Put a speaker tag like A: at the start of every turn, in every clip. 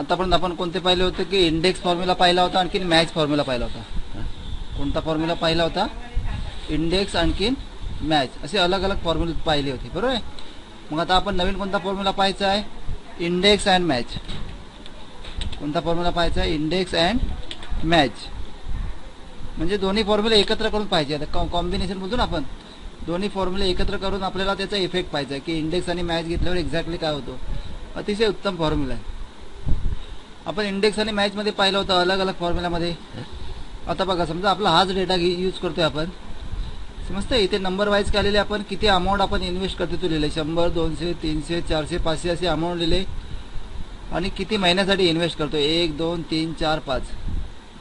A: आतापर्यंत आपण कोणते पाहिले होते की इंडेक्स फॉर्म्युला पाहिला होता आणखीन मॅच फॉर्म्युला पाहिला होता? कोणता फॉर्म्युला पाहिला होता? इंडेक्स आणखीन मॅच असे अलग अलग फॉर्म्युले पाहिले होते बरोबर आहे? मग आता आपण नवीन कोणता फॉर्म्युला पाहायचा आहे? इंडेक्स अँड मॅच कोणता फॉर्म्युला पाहायचा आहे? इंडेक्स अँड मॅच म्हणजे दोन्ही फॉर्म्युले एकत्र करून पाहिजे. आता कॉ कॉम्बिनेशन बोलतो ना आपण. दोन्ही फॉर्म्युले एकत्र करून आपल्याला त्याचा इफेक्ट पाहिजे की इंडेक्स आणि मॅच घेतल्यावर एक्झॅक्टली काय होतो? अतिशय उत्तम फॉर्म्युला आहे. आपण इंडेक्स आणि मॅचमध्ये पाहिलं होतं अलग अलग फॉर्म्युलामध्ये आता बघा समजा आपला हाच डेटा यूज करतोय आपण. समजतं इथे नंबर वाईज आलेले आपण किती अमाऊंट आपण इन्व्हेस्ट करतो तो लिहिले. शंभर दोनशे तीनशे चारशे पाचशे असे अमाऊंट लिहिले. आणि किती महिन्यासाठी इन्व्हेस्ट करतो एक दोन तीन चार पाच.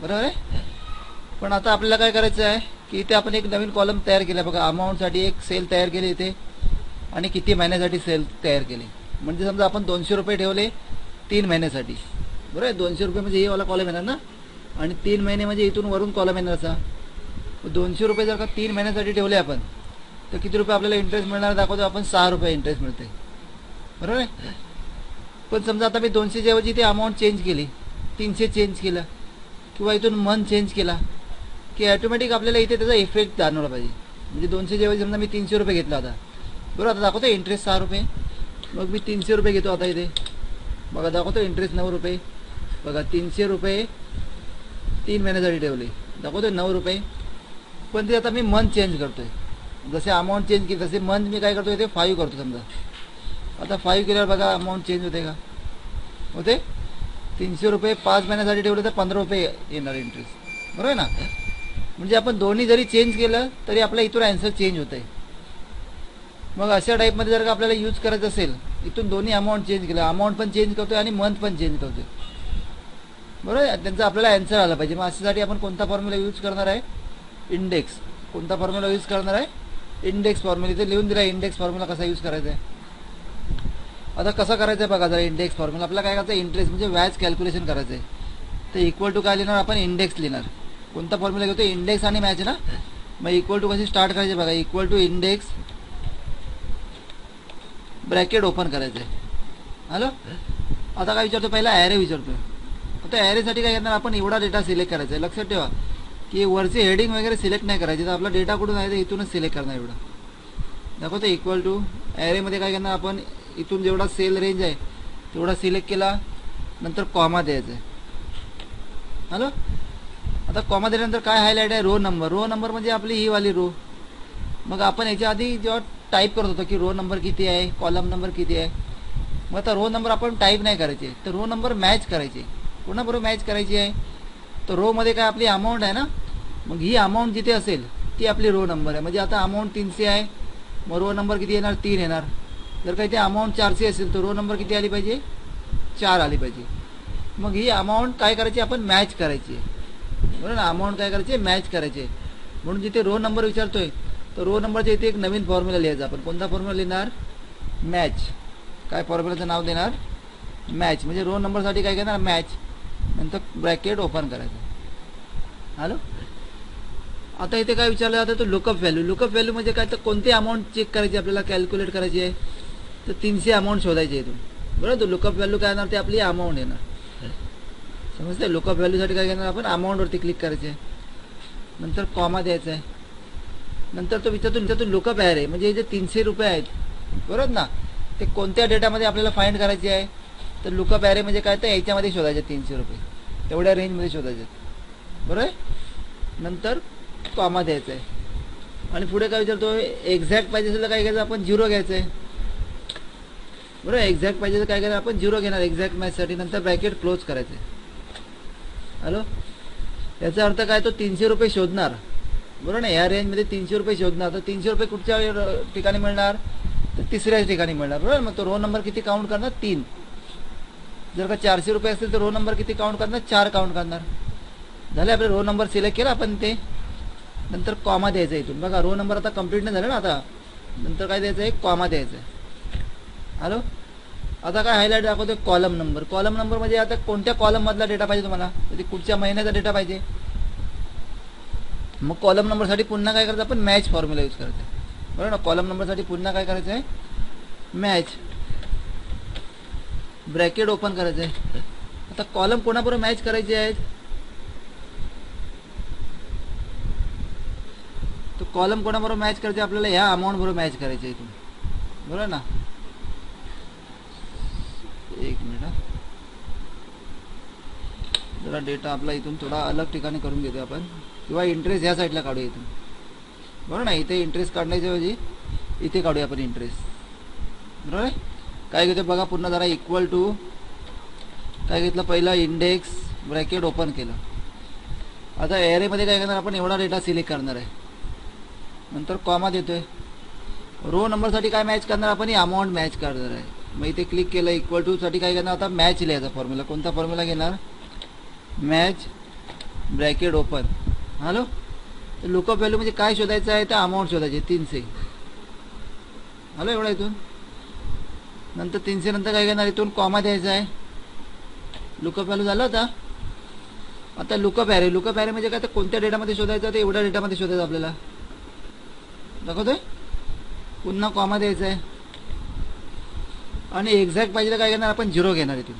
A: बरोबर आहे? पण आता आपल्याला काय करायचं आहे? की इथे आपण एक नवीन कॉलम तयार केला. बघा अमाऊंटसाठी एक सेल तयार केली इथे. आणि किती महिन्यासाठी सेल तयार केली? म्हणजे समजा आपण दोनशे रुपये ठेवले तीन महिन्यासाठी. बरोबर आहे दोनशे रुपये म्हणजे हे वाला कॉलम येणार ना? आणि तीन महिने म्हणजे इथून वरून कॉलम येणार असा. दोनशे रुपये जर का तीन महिन्यासाठी ठेवले आपण तर किती रुपये आपल्याला इंटरेस्ट मिळणार दाखवतो आपण सहा रुपये इंटरेस्ट मिळते. बरोबर आहे? पण समजा आता मी दोनशेच्या ऐवजी ते अमाऊंट चेंज केली तीनशे चेंज केलं किंवा इथून मन चेंज केला की ॲटोमॅटिक आपल्याला इथे त्याचा इफेक्ट जाणवला पाहिजे. म्हणजे दोनशेच्या ऐवजी समजा मी तीनशे रुपये घेतला होता बरोबर आता दाखवतो इंटरेस्ट सहा रुपये. मग मी तीनशे रुपये घेतो आता इथे. बघा दाखवतो इंटरेस्ट नऊ रुपये. बघा तीनशे रुपये तीन महिन्यासाठी ठेवले. दाखवतो नऊ रुपये. पण ते आता मी मंथ चेंज करतोय. जसे अमाऊंट चेंज केली तसे मंथ मी काय करतोय ते फाईव्ह करतो समजा. आता फाईव्ह केल्यावर बघा अमाऊंट चेंज होते का? होते? तीनशे रुपये पाच महिन्यासाठी ठेवले तर पंधरा रुपये येणार इंटरेस्ट बरोबर आहे ना? म्हणजे आपण दोन्ही जरी चेंज केलं तरी आपला इथून ॲन्सर चेंज होत आहे मग अशा टाईपमध्ये जर का आपल्याला यूज करायचं असेल इथून दोन्ही अमाऊंट चेंज केलं अमाऊंट पण चेंज करतोय आणि मंथ पण चेंज करतोय. बरोबर आहे. त्यांचा आपल्याला अँसर आला पाहिजे. मग अशासाठी आपण कोणता फॉर्म्युला यूज करणार आहे? इंडेक्स कोणता फॉर्म्युला यूज करणार आहे? इंडेक्स फॉर्म्युला इथे लिहून दिला इंडेक्स फॉर्म्युला कसा यूज करायचा आहे? आता कसं करायचं आहे बघा जरा इंडेक्स फॉर्म्युला आपल्याला काय करायचं इंटरेस्ट म्हणजे व्याज कॅल्क्युलेशन करायचं आहे. तर इक्वल टू काय लिहिणार? आपण इंडेक्स लिहिणार. कोणता फॉर्म्युला घेतो? इंडेक्स आणि मॅच ना? मग इक्वल टू कशी स्टार्ट करायचे बघा. Equal to index bracket open करायचं आहे. हॅलो आता काय विचारतो पहिला ॲरे विचारतो आता ॲरेसाठी काय करणार? आपण एवढा डेटा सिलेक्ट करायचा आहे. लक्षात ठेवा की वरचे हेडिंग वगैरे सिलेक्ट नाही करायचे. तर आपला डेटा कुठून आहे? तर इथूनच सिलेक्ट करणार एवढा. दाखवतो इक्वल टू ॲरेमध्ये काय करणार? आपण इथून जेवढा सेल रेंज आहे तेवढा सिलेक्ट केला. नंतर कॉमा द्यायचा आहे. हॅलो? आता कॉमा दिल्यानंतर काय हायलाईट आहे? रो नंबर रो नंबर म्हणजे आपली ही वाली रो मग आपण याच्या आधी जेव्हा टाईप करत होतो की रो नंबर किती आहे कॉलम नंबर किती आहे मग आता रो नंबर आपण टाईप नाही करायचे. तर रो नंबर मॅच करायचे. कोणाबरोबर मॅच करायची आहे. तर रोमध्ये काय आपली अमाऊंट आहे ना? मग ही अमाऊंट जिथे असेल ती आपली रो नंबर आहे. म्हणजे आता अमाऊंट तीनशे आहे. मग रो नंबर किती येणार? तीन येणार. जर काही ते अमाऊंट चारशे असेल तर रो नंबर किती आली पाहिजे? चार आली पाहिजे. मग ही अमाऊंट काय करायची? आपण मॅच करायची आहे. बरोबर ना? अमाऊंट काय करायची? मॅच करायची आहे. म्हणून जिथे रो नंबर विचारतोय तर रो नंबरच्या इथे एक नवीन फॉर्म्युला लिहायचा. आपण कोणता फॉर्म्युला लिहिणार? मॅच काय फॉर्म्युलाचं नाव देणार? मॅच म्हणजे रो नंबरसाठी काय करणार मॅच नंतर ब्रॅकेट ओपन करायचं. हॅलो आता इथे काय विचारलं जातं तर लुकअप व्हॅल्यू लुकअप व्हॅल्यू म्हणजे काय? तर कोणती अमाऊंट चेक करायची आपल्याला? कॅल्क्युलेट करायची आहे. तर तीनशे अमाऊंट शोधायची आहे तुम्ही बरोबर? लुकअप व्हॅल्यू काय येणार? ते आपली अमाऊंट येणार. समजते लुकअप व्हॅल्यूसाठी काय करणार? आपण अमाऊंटवरती क्लिक करायचे आहे. नंतर कॉमा द्यायचा आहे. नंतर तो विचारतो त्यातून लुकअप आहे म्हणजे हे जे तीनशे रुपये आहेत. बरोबर ना? ते कोणत्या डेटामध्ये आपल्याला फाईंड करायचे आहे? तर लुकअप ॲरे म्हणजे काय? तर याच्यामध्ये शोधायचे तीनशे रुपये. तेवढ्या रेंजमध्ये शोधायचे बरोबर आहे? नंतर कॉमा द्यायचा आहे. आणि पुढे काय विचारतो? एक्झॅक्ट पाहिजे असेल तर काय घ्यायचं? आपण झिरो घ्यायचं आहे. बरोबर एक्झॅक्ट पाहिजे तर काय करायचं आपण झिरो घेणार. एक्झॅक्ट मॅचसाठी नंतर ब्रॅकेट क्लोज करायचं आहे. हॅलो याचा अर्थ काय? तो तीनशे रुपये शोधणार. बरोबर ना या रेंजमध्ये तीनशे रुपये शोधणार. तर तीनशे रुपये कुठच्या ठिकाणी मिळणार? तर तिसऱ्याच ठिकाणी मिळणार. बरोबर मग तो रो नंबर किती काउंट करणार? तीन. जर का चारशे रुपये असतील तर रो नंबर किती काउंट करणार? चार काउंट करणार. झाले आपले रो नंबर सिलेक्ट केला आपण ते. नंतर कॉमा द्यायचा इथून. बघा रो नंबर आता कंप्लीट नाही झालं ना आता. नंतर काय द्यायचं आहे? कॉमा द्यायचं आहे. हॅलो? आता काय हायलाईट दाखवतो कॉलम नंबर कॉलम नंबर म्हणजे आता कोणत्या कॉलममधला डेटा पाहिजे तुम्हाला? म्हणजे कुठच्या महिन्याचा डेटा पाहिजे? मग कॉलम नंबरसाठी पुन्हा काय करायचं? आपण मॅच फॉर्म्युला यूज करायचं आहे. बरोबर ना? कॉलम नंबरसाठी पुन्हा काय करायचं आहे? मॅच ब्रॅकेट ओपन करायचं आहे आता कॉलम कोणाबरोबर मॅच करायचे आहेत? तो कॉलम कोणाबरोबर मॅच करायचे आपल्याला ह्या अमाऊंट बरोबर मॅच करायचे इथून. बरोबर ना? एक मिनिट हा. जरा डेटा आपला इथून थोडा अलग ठिकाणी करून घेतो आपण. किंवा इंटरेस्ट ह्या साईडला काढूया इथून. बरोबर ना? इथे इंटरेस्ट काढण्याच्या ऐवजी इथे काढूया आपण इंटरेस्ट बरोबर आहे? काय घेतो बघा पुन्हा जरा इक्वल टू काय घेतलं पहिलं इंडेक्स ब्रॅकेट ओपन केलं. आता एरेमध्ये काय करणार आपण एवढा डेटा सिलेक्ट करणार आहे. नंतर कॉमा देतोय. रो नंबरसाठी काय मॅच करणार आपण ही अमाऊंट मॅच करणार आहे. मग इथे क्लिक केलं इक्वल टूसाठी काय करणार आता मॅच लिहायचा फॉर्म्युला कोणता फॉर्म्युला घेणार? मॅच ब्रॅकेट ओपन हॅलो तर लुकअप व्हॅल्यू म्हणजे काय शोधायचं आहे? तर अमाऊंट शोधायची तीनशे. हॅलो एवढा इथून? नंतर तीनशे नंतर काय करणार? इथून कॉमा द्यायचा आहे. लुकअप व्हॅल्यू झालं होता. आता लुकअप ॲरे लुकअप ॲरे म्हणजे काय? तर कोणत्या डेटामध्ये शोधायचं? ते एवढ्या डेटामध्ये शोधायचं आपल्याला. दाखवतोय? पुन्हा कॉमा द्यायचा आहे. आणि एक्झॅक्ट पाहिजे तर काय घेणार आपण झिरो घेणार इथून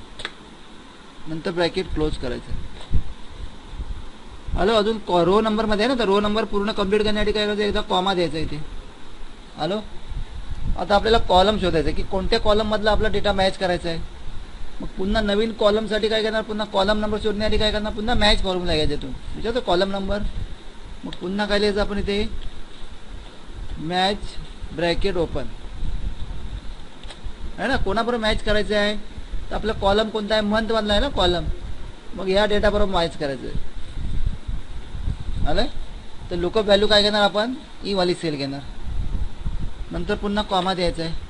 A: नंतर ब्रॅकेट क्लोज करायचं. हॅलो अजून रो नंबरमध्ये आहे ना? तर रो नंबर पूर्ण कंप्लीट करण्यासाठी काय करायचं? एकदा कॉमा द्यायचा इथे. हॅलो आता आपल्याला कॉलम शोधायचं आहे की कोणत्या कॉलममधला आपला डेटा मॅच करायचा आहे मग पुन्हा नवीन कॉलमसाठी काय करणार? पुन्हा कॉलम नंबर शोधण्यासाठी काय करणार? पुन्हा मॅच फॉर्म्युला घ्यायचा इथून. विचारतो कॉलम नंबर मग पुन्हा काय लिहायचं आपण इथे? मॅच ब्रॅकेट ओपन आहे ना? कोणाबरोबर मॅच करायचं आहे तर आपलं कॉलम कोणता आहे? मंथ मधला आहे ना कॉलम मग ह्या डेटाबरोबर मॅच करायचं आहे आलं तर लुकअप व्हॅल्यू काय घेणार आपण? ई वाली सेल घेणार. नंतर पुन्हा कॉमा द्यायचा आहे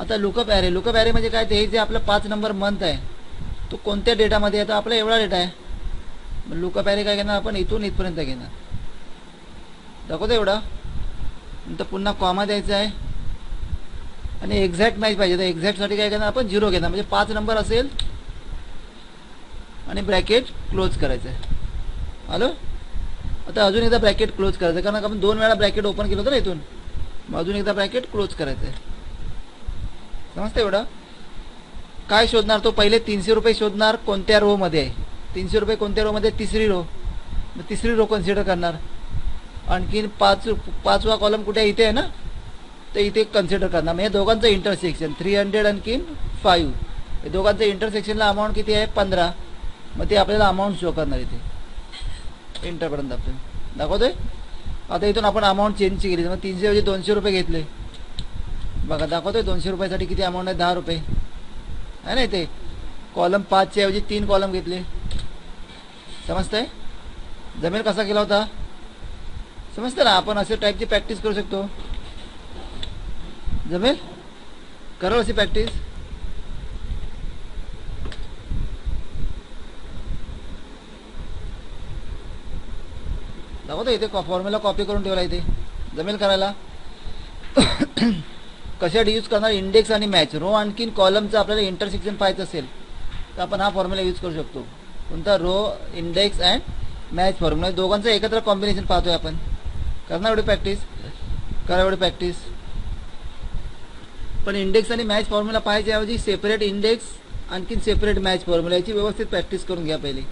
A: आता लुकअप ॲरे लुकअप ॲरे म्हणजे काय? ते हे जे आपलं पाच नंबर मंथ आहे तो कोणत्या डेटामध्ये आहे? तर आपला एवढा डेटा आहे. मग लुकअप ॲरे काय घेणार आपण? इथून इथपर्यंत घेणार. दाखवतो एवढा. नंतर पुन्हा कॉमा द्यायचा आहे आणि एक्झॅक्ट मॅच पाहिजे. तर एक्झॅक्टसाठी काय करणार आपण झिरो घेणार. म्हणजे पाच नंबर असेल आणि ब्रॅकेट क्लोज करायचं आहे हॅलो आता अजून एकदा ब्रॅकेट क्लोज करायचं कारण आपण दोन वेळा ब्रॅकेट ओपन केलं होतं ना इथून. मग अजून एकदा ब्रॅकेट क्लोज करायचं आहे समजतं एवढं? काय शोधणार तो? पहिले तीनशे रुपये शोधणार कोणत्या रोमध्ये आहे? तीनशे रुपये कोणत्या रोमध्ये तिसरी रो मग तिसरी रो कन्सिडर करणार. आणखीन पाच पाचवा कॉलम कुठे इथे आहे ना? तर इथे कन्सिडर करणार. म्हणजे दोघांचं इंटरसेक्शन थ्री हंड्रेड आणखीन फाईव्ह दोघांचं इंटरसेक्शनला अमाऊंट किती आहे? पंधरा. मग ते आपल्याला अमाऊंट शो करणार इथे. इंटरपर्यंत आपण दाखवतोय? आता इथून आपण अमाऊंट चेंज केली. मग तीनशे ऐवजी दोनशे रुपये घेतले. बघा दाखवतोय दोनशे रुपयासाठी किती अमाऊंट आहे? दहा रुपये. आहे ना इथे? कॉलम पाचच्या ऐवजी तीन कॉलम घेतले. समजतंय? जमेल कसा केला होता? समजतं ना आपण असे टाईपची प्रॅक्टिस करू शकतो. जमेल? करा अशी प्रॅक्टिस दाखवतो इथे फॉर्म्युला कॉपी करून ठेवला इथे. जमेल करायला. कशासाठी यूज करणार? इंडेक्स आणि मॅच रो आणखीन कॉलमचं आपल्याला इंटरसेक्शन पाहायचं असेल तर आपण हा फॉर्म्युला यूज करू शकतो. कोणता? Row index and match formula दोघांचं एकत्र कॉम्बिनेशन पाहतोय आपण. करणार एवढी प्रॅक्टिस करा एवढी प्रॅक्टिस पण इंडेक्स आणि मॅच फॉर्म्युला पाहायच्याऐवजी सेपरेट इंडेक्स आणखीन सेपरेट मॅच फॉर्म्युला याची व्यवस्थित प्रॅक्टिस करून घ्या पहिले.